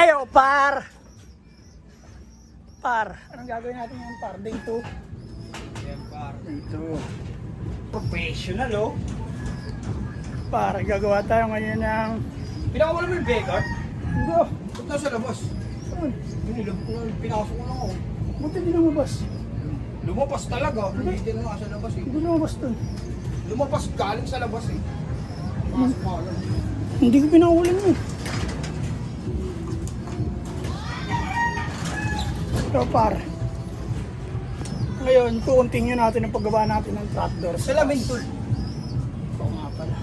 Eyo, par! Par, anong gagawin natin ngayon, par? Day 2? Yan par. Day 2. Professional oh. Par, gagawa tayo ngayon ng... Pinaka mo yung beggar. Hindi, Ba't nasa labas? saan? Binilog ko lang, pinasok ko lang ako. Buti di lumabas. Lumabas talaga. Hindi na nasa labas eh. Hindi lumabas dun. Lumabas galing sa labas eh. Pa lang. Hindi ko pinakulan yun. So, par. Ngayon, kukuntinyo natin ang paggawa natin ng trapdoor. Salamin tool. Oo nga pala.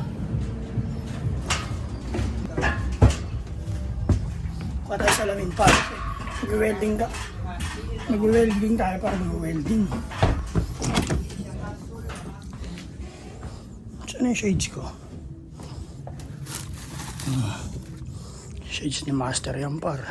Kuha tayo salamin pa. Mag-welding ka. Mag-welding tayo para mag-welding. Saan yung shades ko? Hmm. Shades ni Master yan par.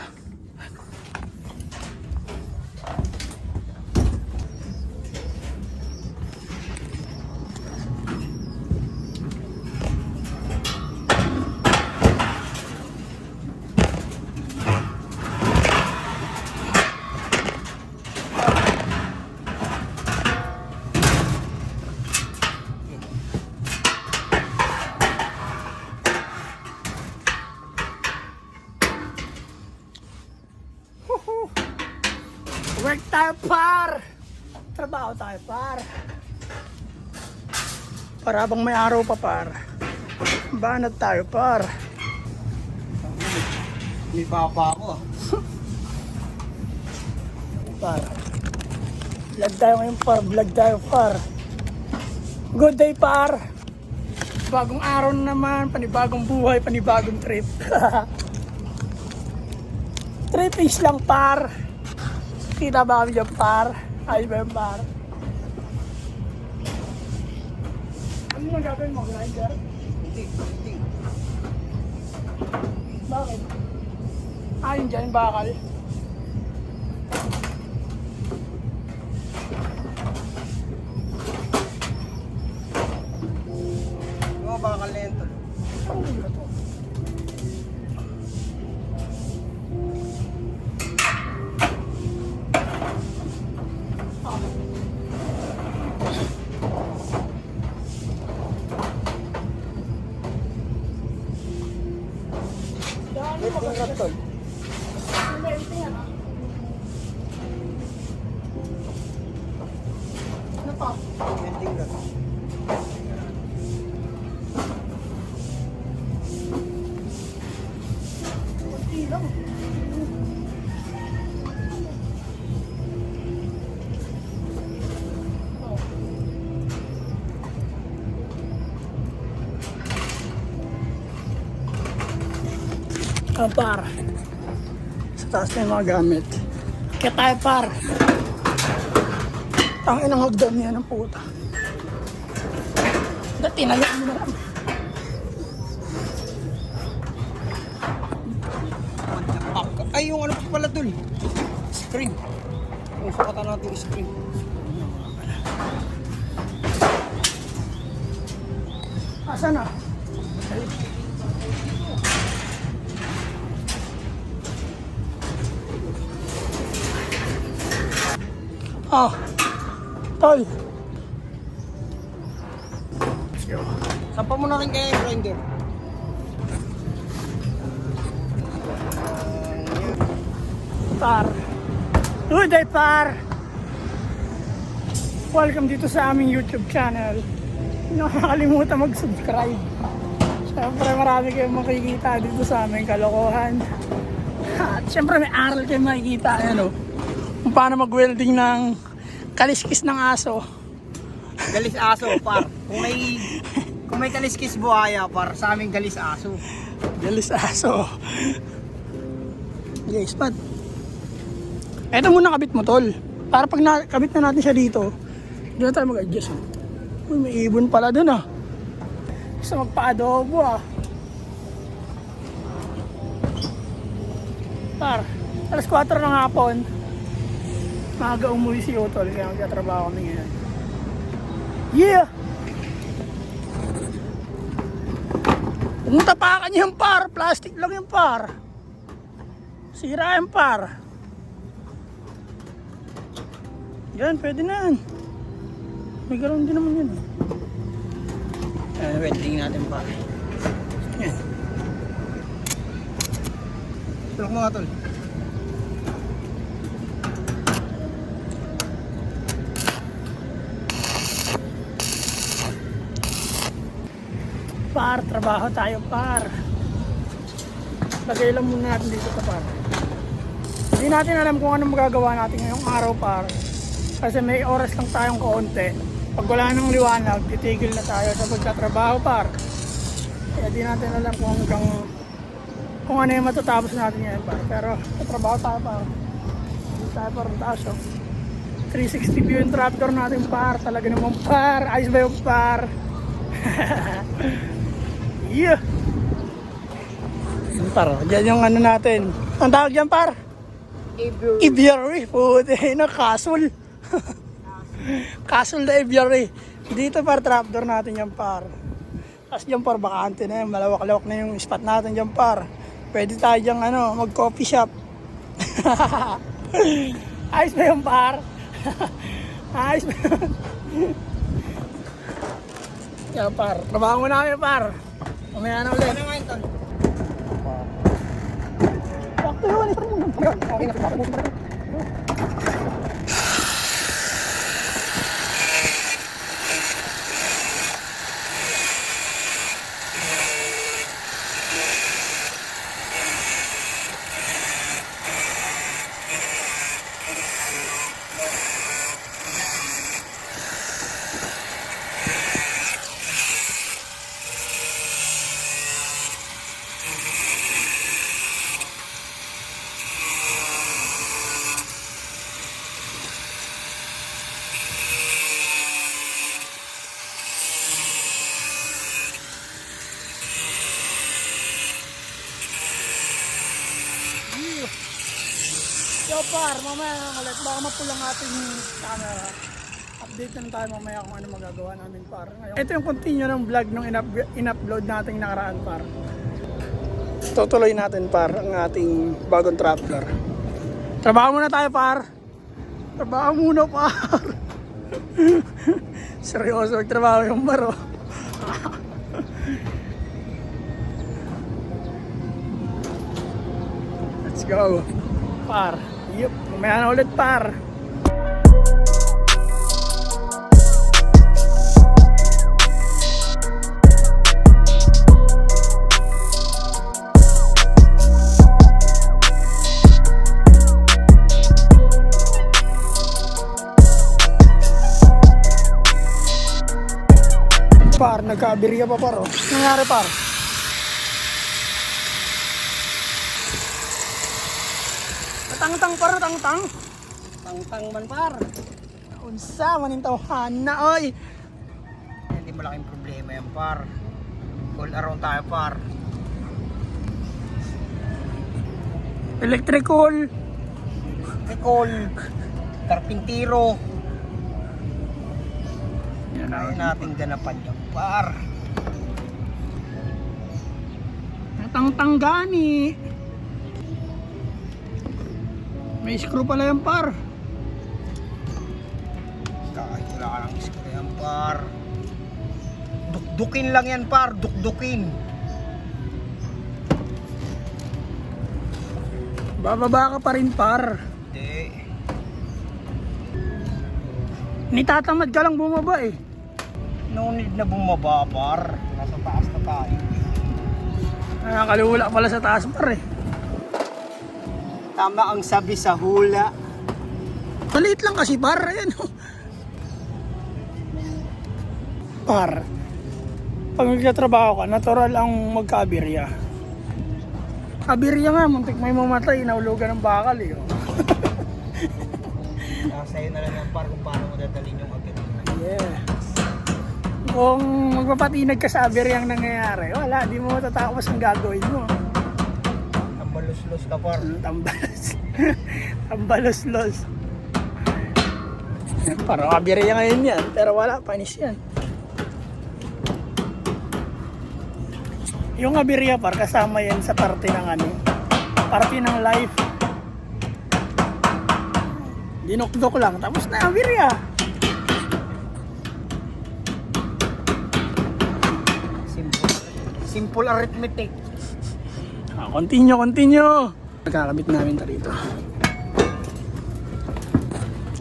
Work tayo par! Trabaho tayo par! Para bang may araw pa par. Banat tayo par. May papa ako. Par. Vlog tayo ngayon par. Vlog tayo par. Good day par. Bagong araw na naman. Panibagong buhay. Panibagong trip. Trippings lang par. Kita ba kami dyan par? Yung par? Ano yung gagawin mo? Grinder? Hindi, hindi. Bakit? Ayun dyan, bakal. Kunti lang. Oh. Ah, par. Sa taas na yung mga gamit. Kaya tayo, par. Ang inang hagdan niya ng puta. Dati na mo na lang. Ay, yung ano pa pala tol. Screen. Yung sukatan natin yung screen. Asa na? Ah, tol. Let's go. Sampa mo na rin kaya yung grinder. Par. Good day, par. Welcome dito sa aming YouTube channel. Hindi nakakalimutan mag-subscribe. Siyempre marami kayong makikita dito sa aming kalokohan. At siyempre may aral kayong makikita. Ayan o. Kung paano mag-welding ng kaliskis ng aso. Galis aso, par. Kung may kung may kaliskis buhaya, par, sa aming galis aso. Galis aso. Guys, pat. Eto muna kabit mo, tol. Para pag nakabit na natin siya dito, doon na tayo mag-adjust. oh. Uy, may ibon pala doon ah. Gusto magpa-adobo ah. Par, alas 4 ng hapon. Maaga umuwi si Utol, kaya magtatrabaho kami ngayon. Yeah! Pumunta pa ka niyan par, plastic lang yung par. Sira yan par. Yan, pwede na yan. May ganoon din naman yun. Ayan, welding natin pa. Yan. Tulok mo nga tol. Par, trabaho tayo par. Lagay lang muna natin dito sa par. Hindi natin alam kung anong magagawa natin ngayong araw par. Kasi may oras lang tayong kaunti. Pag wala nang liwanag, titigil na tayo sa pagtatrabaho par. Kaya di natin alam kung hanggang kung ano yung matatapos natin ngayon par. Pero tatrabaho tayo par. Hindi tayo par ang taas oh. 360 view yung tractor natin par. Talaga naman par. Ayos ba yung par? Yeah. Yan par, dyan yung ano natin. Ang tawag dyan par? Ibiari. Puti na, castle. castle na Ibiari. Dito par, trapdoor natin yan par. Tapos dyan par, bakante na yan. Malawak-lawak na yung spot natin dyan par. Pwede tayo dyan ano, mag-coffee shop. Ayos ba yung par? Ayos ba yun? Yan par, trabaho mo na kami par. Mamaya na ulit. Ano nga yun tol? Sakto yun. Okay na. Par, mamaya na ulit. Baka mapulang ating camera. Update lang tayo mamaya kung ano magagawa namin par. Ngayon, ito yung continue ng vlog nung in-up- in-upload nating nakaraan par. Tutuloy natin par ang ating bagong trapdoor. Trabaho muna tayo par. Trabaho muna par. Seryoso, magtrabaho yung baro. Let's go. Par. Yup. Mamaya na ulit par. Par, nagka-aberya pa par. Oh. Nangyari par? Tang-tang par, tang-tang. Tang-tang man par. Unsa maning tawhan na oy. Hindi malaking problema yan par. All around tayo par. Electrical. Recall. Karpintiro. Kaya natin ganapan yan par. Tang-tang gani. May screw pala yan par. Kahit wala ka ng screw yan par. Dukdukin lang yan par. Dukdukin. Bababa ka pa rin par. Hindi. Nitatamad ka lang bumaba eh. No need na bumaba par. Nasa taas na tayo. Nakakalula pala sa taas par eh. Tama ang sabi sa hula. Maliit lang kasi par. Ayan oh. Par. Pag nagtatrabaho ka, natural ang magka-abirya. Abirya nga, muntik may mamatay, naulugan ng bakal eh. oh. Sa'yo na lang yan par kung paano mo dadalhin yung agad. Yes. Kung magpapatinag ka sa aberyang nangyayari, wala, di mo matatapos ang gagawin mo. Ang balos-los ka par. Tambalos. Tambalos-los. Parang aberya ngayon yan, pero wala, panis yan. Yung aberya par, kasama yan sa parte ng ano, parte ng life Dinokdok lang. Tapos na ang birya. Simple. Simple arithmetic. Ah, continue, continue. Nagkakabit namin rito.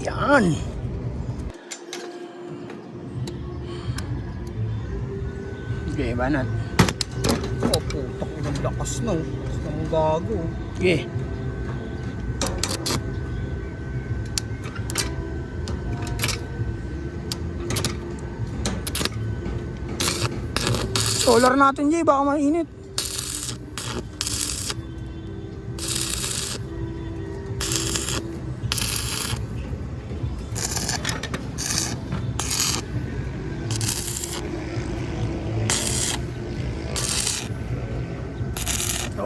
Yan. Okay, banat. Oh, putak ng lakas no. Lakas ng gago. Okay. Solar natin, Jay. Baka mainit.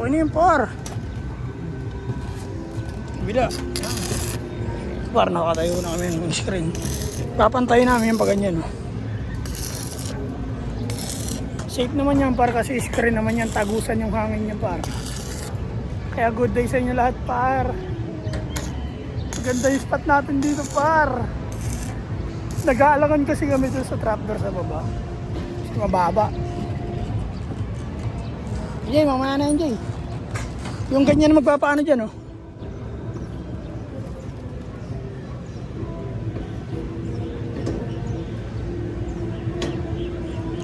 Okay na yun, par. Bila. Par, nakatayo na kami ng screen. Papantayin namin yung pag ganyan. oh. Safe naman yan par kasi screen naman yan. Tagusan yung hangin niya par. Kaya good day sa inyo lahat par. Maganda yung spot natin dito par. Nag-aalangan kasi kami sa trapdoor sa baba. Kasi mababa. Jay, mamaya na yan Jay. Yung ganyan magpapaano dyan oh.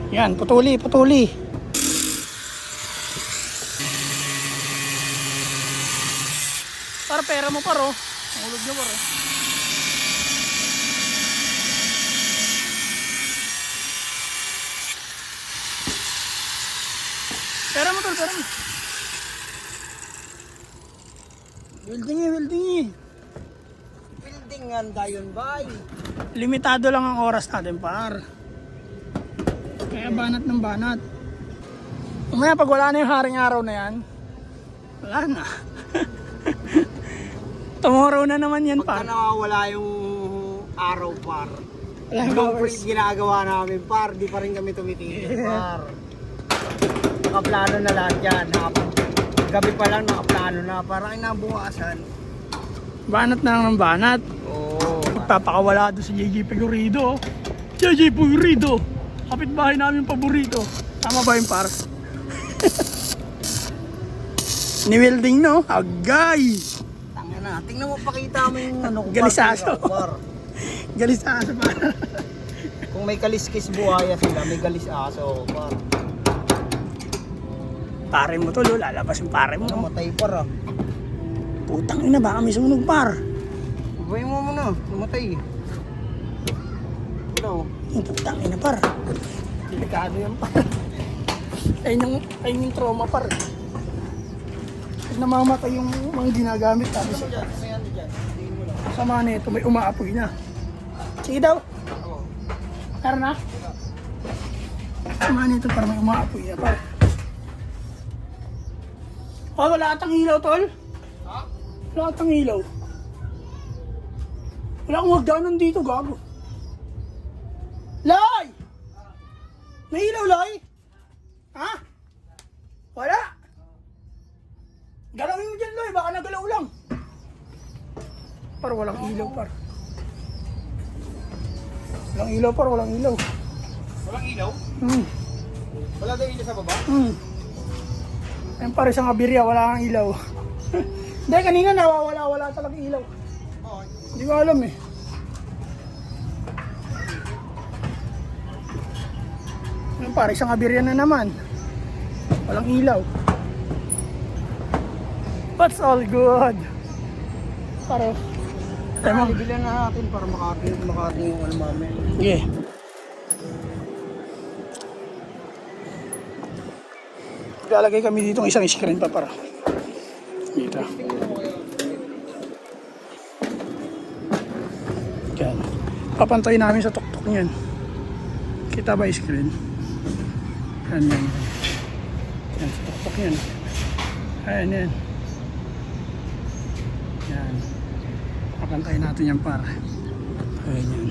Yan, putuli, putuli. Para pera mo paro. Ulog niya paro. Pera mo tol, pera mo. Welding eh, welding eh. Building nga dayon bay. Limitado lang ang oras natin par. Kaya banat ng banat. Umaya pag wala na yung haring araw na yan, wala na. Tomorrow na naman yan Pagka par. nawawala yung araw par. Yung hours. ginagawa namin par, di pa rin kami tumitigil par. Nakaplano na lahat yan. Hapon. Gabi pa lang nakaplano na. Parang inabukasan. Banat na lang ng banat. Oo. Papakawala doon si JJ Pegorido. JJ Pegorido. Kapitbahay namin paborito. Tama ba yung par? Ni welding no? Agay! Tanga na. Tingnan mo pakita mo yung ano ko. Galisaso. Par. Galis sa asa par. Kung may kaliskis buhaya sila, may galisaso. Par. Pare mo to, lo. lalabas yung pare mo. Namatay par ah. Putang ina, baka may sunog par. Ubay mo muna. Namatay. Hello. Yung putang ina par. Delikado yan par. ayun yung, ayun yung trauma par. Namamatay yung mga ginagamit mo lang. sama nito, may umaapoy na. Sige daw. Tara na. Sama nito para may umaapoy na par. Oh, wala atang ilaw, tol. Ha? Wala atang ilaw. Wala akong hagdanan dito, gago. Lay! May ilaw, Lay? Ha? Wala? Galawin mo dyan, Lay. Baka nagalaw lang. Par, walang ilaw, par. Walang ilaw, par. Walang ilaw. Walang ilaw? Hmm. Wala daw ilaw sa baba? Hmm. Ayun, par, isang abirya. Wala kang ilaw. Hindi, kanina nawawala-wala talaga ilaw. Hindi ko alam eh. Ayun, par, isang abirya na naman. Walang ilaw. But it's all good. Paro. Tama. Bibilan na natin para makating makating yung ano mamaya. Yeah. Lalagay kami dito ng isang screen pa para. Dito. Yan. Papantayin namin sa tuktok niyan. Kita ba screen? Yan, yan. Yan, sa tuktok niyan. Ayan, yan. Yan. Papantayin natin yan para. Ayan yan.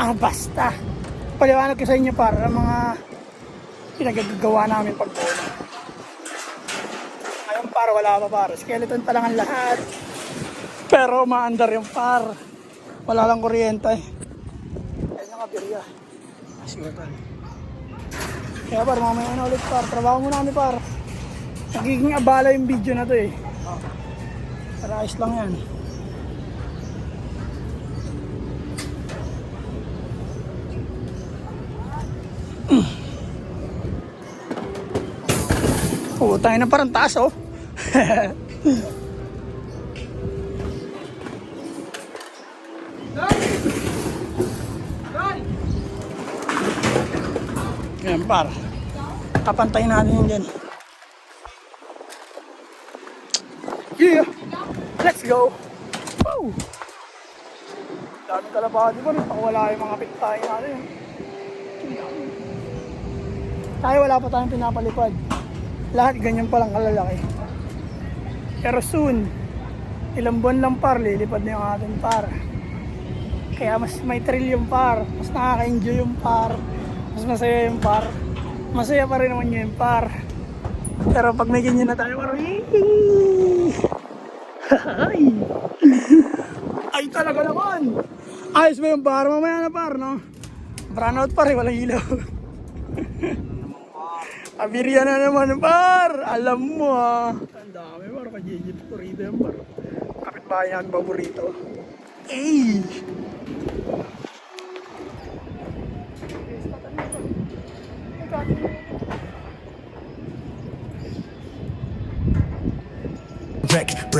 Ah, basta. Paliwanag ko sa inyo para mga pinagagawa namin pag Ngayon para wala pa para. Skeleton pa lang ang lahat. Pero maandar yung par. Wala lang kuryente. Ayun yung kabirya. Siguratan. Kaya par, mamaya na ulit par. Trabaho muna kami par. Nagiging abala yung video na to eh. Ayos lang yan. Oo, tayo na parang taas oh. Yan par. Kapantayin natin yun dyan. Yeah! Let's go! Woo! Dami kalabadi pa rin. Pakawala yung mga pitay natin. Tayo wala pa tayong pinapalipad. Lahat ganyan palang kalalaki. Pero soon, ilang buwan lang par, lilipad na yung ating par. Kaya mas may thrill yung par. Mas nakaka-enjoy yung par. Mas masaya yung par. Masaya pa rin naman yun yung par. Pero pag may ganyan na tayo, parang Ay! Ay talaga naman! Ayos ba yung par? Mamaya na par, no? Brownout par eh, walang ilaw. Abirya na naman, par! Alam mo ah. Ang dami, par. Kajigit ko rito par. Kapit-bahay namin paborito. Eh!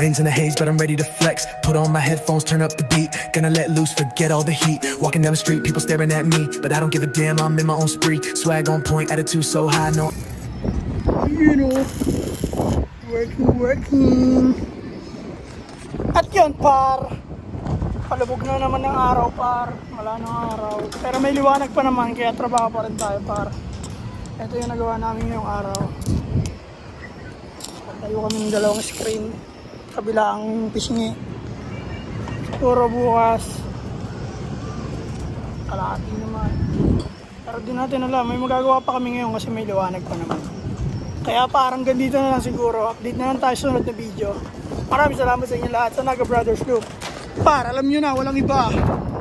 Brains in the haze, but I'm ready to flex. Put on my headphones, turn up the beat. Gonna let loose, forget all the heat. Walking down the street, people staring at me, but I don't give a damn. I'm in my own spree. Swag on point, attitude so high, no. you know, working, working. At yun, par. Palubog na naman ng araw, par. Wala nang araw. Pero may liwanag pa naman, kaya trabaho pa rin tayo, par. Ito yung nagawa namin ngayong araw. Tayo kami ng dalawang screen. Kabila ang pisngi. Siguro bukas. Kalahati naman. Pero di natin alam, may magagawa pa kami ngayon kasi may liwanag pa naman. Kaya parang ganito na lang siguro. Update na lang tayo sunod na video. Maraming salamat sa inyo lahat sa Naga Brothers Group. Par, alam nyo na, walang iba.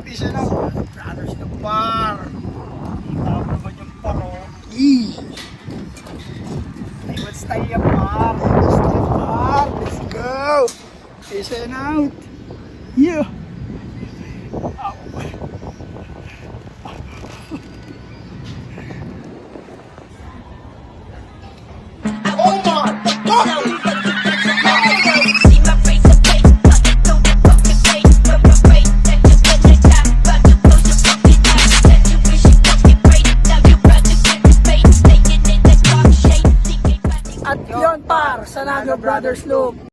Peace out. Brothers ng par. Tama naman yung par. Ay, what's tayo yung par? Par, let's go. Peace and out. Yeah.